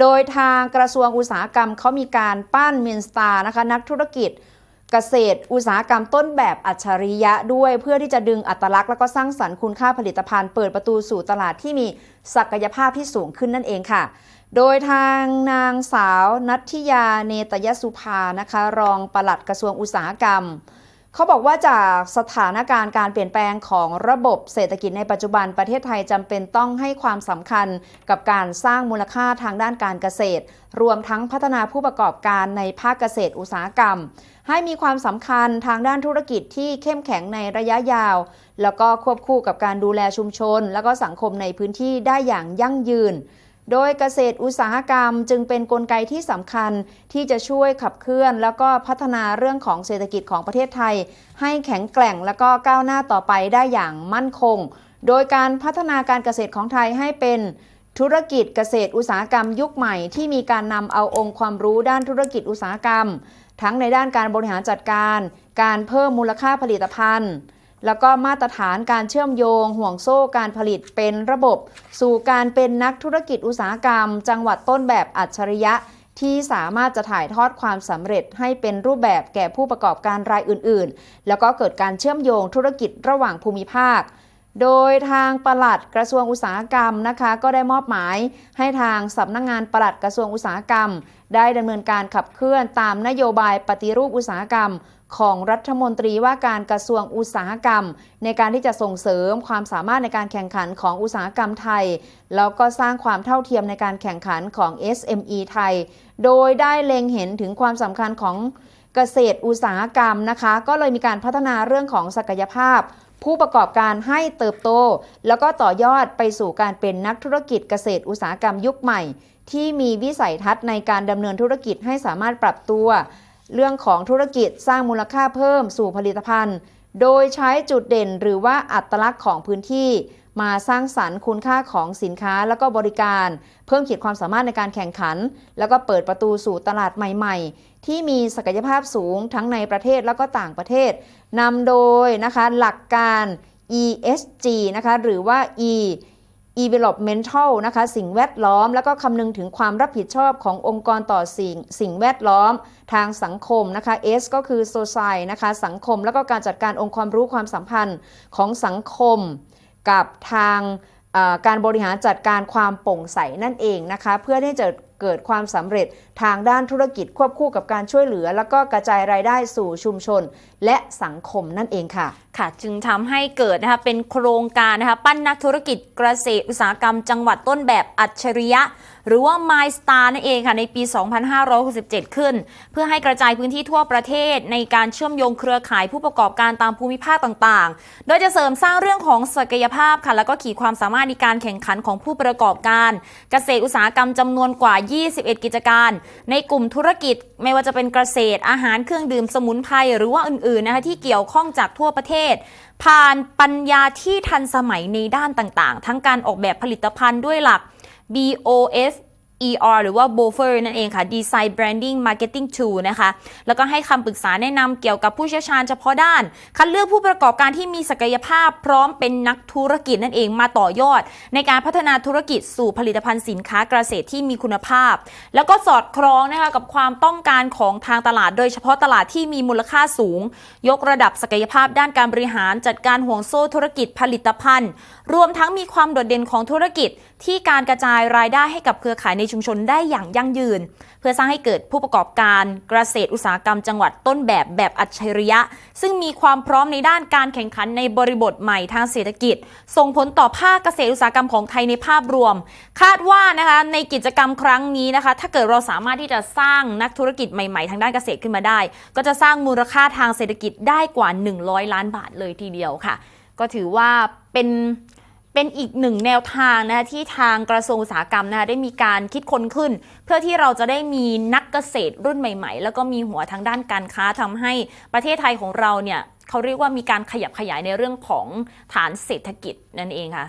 โดยทางกระทรวงอุตสาหกรรมเขามีการปั้นเมนสตาร์นะคะนักธุรกิจเกษตร อุตสาหกรรมต้นแบบอัจฉริยะด้วยเพื่อที่จะดึงอัตลักษณ์แล้วก็สร้างสรรค์คุณค่าผลิตภัณฑ์เปิดประตูสู่ตลาดที่มีศักยภาพที่สูงขึ้นนั่นเองค่ะ โดยทางนางสาวนัทธิยาเนตยสุภานะคะ รองปลัดกระทรวงอุตสาหกรรม เขาบอกว่าจากสถานการณ์การเปลี่ยนแปลงของระบบเศรษฐกิจในปัจจุบันประเทศไทยจำเป็นต้องให้ความสำคัญกับการสร้างมูลค่าทางด้านการเกษตร รวมทั้งพัฒนาผู้ประกอบการในภาคเกษตรอุตสาหกรรม ให้มีความสำคัญทางด้านธุรกิจที่เข้มแข็งในระยะยาว แล้วก็ควบคู่กับการดูแลชุมชน แล้วก็สังคมในพื้นที่ได้อย่างยั่งยืน โดยเกษตรอุตสาหกรรมจึงเป็นนกลไกที่สำคัญที่จะช่วยขับเคลื่อน แล้วก็พัฒนาเรื่องของเศรษฐกิจของประเทศไทย ให้แข็งแกร่งแล้วก็ก้าวหน้าต่อไปได้อย่างมั่นคง โดยการพัฒนาการเกษตรของไทยให้เป็นธุรกิจเกษตรอุตสาหกรรมยุคใหม่ที่มีการนำเอาองค์ความรู้ด้านธุรกิจอุตสาหกรรม ทั้งในด้านการบริหารจัดการ การเพิ่มมูลค่าผลิตภัณฑ์ แล้วก็มาตรฐานการเชื่อมโยงห่วงโซ่การผลิตเป็นระบบ สู่การเป็นนักธุรกิจอุตสาหกรรม จังหวัดต้นแบบอัจฉริยะ ที่สามารถจะถ่ายทอดความสำเร็จให้เป็นรูปแบบแก่ผู้ประกอบการรายอื่น ๆ แล้วก็เกิดการเชื่อมโยงธุรกิจระหว่างภูมิภาคโดยทางปลัดกระทรวงอุตสาหกรรมนะคะ ก็ได้มอบหมายให้ทางสำนักงงานปลัดกระทรวงอุตสาหกรรม ได้ดำเนินการขับเคลื่อนตามนโยบายปฏิรูปอุตสาหกรรม ของรัฐมนตรีว่าการกระทรวงอุตสาหกรรม ในการที่จะส่งเสริมความสามารถในการแข่งขันของอุตสาหกรรมไทย แล้วก็สร้างความเท่าเทียมในการแข่งขันของ SME ไทย โดยได้เล็งเห็นถึงความสำคัญของเกษตรอุตสาหกรรมนะคะ ก็เลยมีการพัฒนาเรื่องของศักยภาพ ผู้ประกอบการให้เติบโต แล้วก็ต่อยอดไปสู่การเป็นนักธุรกิจเกษตรอุตสาหกรรมยุคใหม่ ที่มีวิสัยทัศน์ในการดำเนินธุรกิจให้สามารถปรับตัว เรื่องของธุรกิจสร้างมูลค่าเพิ่มสู่ผลิตภัณฑ์ โดยใช้จุดเด่นหรือว่าอัตลักษณ์ของพื้นที่ มาสร้างสรรค์คุณค่าของสินค้าแล้วก็บริการ เพิ่มขีดความสามารถในการแข่งขัน แล้วก็เปิดประตูสู่ตลาดใหม่ๆ ที่มีศักยภาพสูงทั้งในประเทศแล้วก็ต่างประเทศนำโดยนะคะหลักการ ESG นะคะหรือว่า E environmental นะคะ สิ่งแวดล้อม แล้วก็คำนึงถึงความรับผิดชอบขององค์กรต่อสิ่งสิ่งแวดล้อม ทางสังคมนะคะ S ก็คือ society นะคะ สังคม แล้วก็การจัดการองค์ความรู้ความสัมพันธ์ของสังคมกับทางการบริหารจัดการความโปร่งใสนั่นเองนะคะ เพื่อที่จะเกิดความสำเร็จ ทางด้านธุรกิจควบคู่กับการช่วยเหลือ แล้วก็กระจายรายได้สู่ชุมชน และสังคมนั่นเองค่ะ ค่ะ จึงทำให้เกิดนะคะเป็นโครงการนะคะปั้นนักธุรกิจเกษตรอุตสาหกรรม จังหวัดต้นแบบอัจฉริยะ หรือว่า My Star นั่นเองค่ะในปี 2567 ขึ้น เพื่อให้กระจายพื้นที่ทั่วประเทศในการเชื่อมโยงเครือข่ายผู้ประกอบการตามภูมิภาคต่างๆ โดยจะเสริมสร้างเรื่องของศักยภาพค่ะแล้วก็ขีดความสามารถในการแข่งขันของผู้ประกอบการ เกษตรอุตสาหกรรมจำนวนกว่า 21 กิจการในกลุ่มธุรกิจไม่ว่าจะเป็นเกษตรอาหารเครื่องดื่มสมุนไพรหรือว่าอื่นๆนะคะที่เกี่ยวข้องจากทั่วประเทศ ผ่านปัญญาที่ทันสมัยในด้านต่างๆ ทั้งการออกแบบผลิตภัณฑ์ด้วยหลัก BOS ER หรือว่า BOFER นั่นเองค่ะ Design Branding Marketing Tool นะคะ แล้วก็ให้คำปรึกษาแนะนำเกี่ยวกับผู้เชี่ยวชาญเฉพาะด้าน คัดเลือกผู้ประกอบการที่มีศักยภาพพร้อมเป็นนักธุรกิจนั่นเองมาต่อยอด ในการพัฒนาธุรกิจสู่ผลิตภัณฑ์สินค้าเกษตรที่มีคุณภาพ แล้วก็สอดคล้องนะคะกับความต้องการของทางตลาด โดยเฉพาะตลาดที่มีมูลค่าสูง ยกระดับศักยภาพด้านการบริหารจัดการห่วงโซ่ธุรกิจผลิตภัณฑ์ รวมทั้งมีความโดดเด่นของธุรกิจที่การกระจายรายได้ให้กับเครือข่ายในชุมชนได้อย่างยั่งยืน เพื่อสร้างให้เกิดผู้ประกอบการเกษตรอุตสาหกรรมจังหวัดต้นแบบแบบอัจฉริยะ ซึ่งมีความพร้อมในด้านการแข่งขันในบริบทใหม่ทางเศรษฐกิจ ส่งผลต่อภาคเกษตรอุตสาหกรรมของไทยในภาพรวม คาดว่านะคะในกิจกรรมครั้งนี้นะคะ ถ้าเกิดเราสามารถที่จะสร้างนักธุรกิจใหม่ๆ ทางด้านเกษตรขึ้นมาได้ ก็จะสร้างมูลค่าทางเศรษฐกิจได้กว่า 100 ล้านบาทเลยทีเดียวค่ะ ก็ถือว่าเป็น เป็นอีกหนึ่งแนวทางนะคะที่ทางกระทรวงอุตสาหกรรมนะคะได้มีการคิดค้นขึ้น เพื่อที่เราจะได้มีนักเกษตรรุ่นใหม่ ๆ แล้วก็มีหัวทางด้านการค้าทำให้ประเทศไทยของเราเนี่ยเขาเรียกว่ามีการขยับขยายในเรื่องของฐานเศรษฐกิจนั่นเองค่ะ